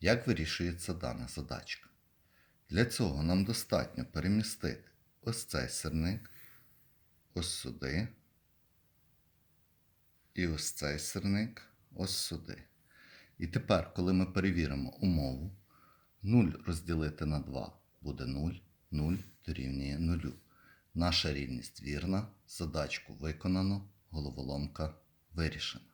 Як вирішується дана задачка? Для цього нам достатньо перемістити ось цей сирник, ось сюди, і ось цей сирник ось сюди. І тепер, коли ми перевіримо умову, 0 розділити на 2 буде 0, 0 дорівнює 0. Наша рівність вірна, задачку виконано, головоломка вирішена.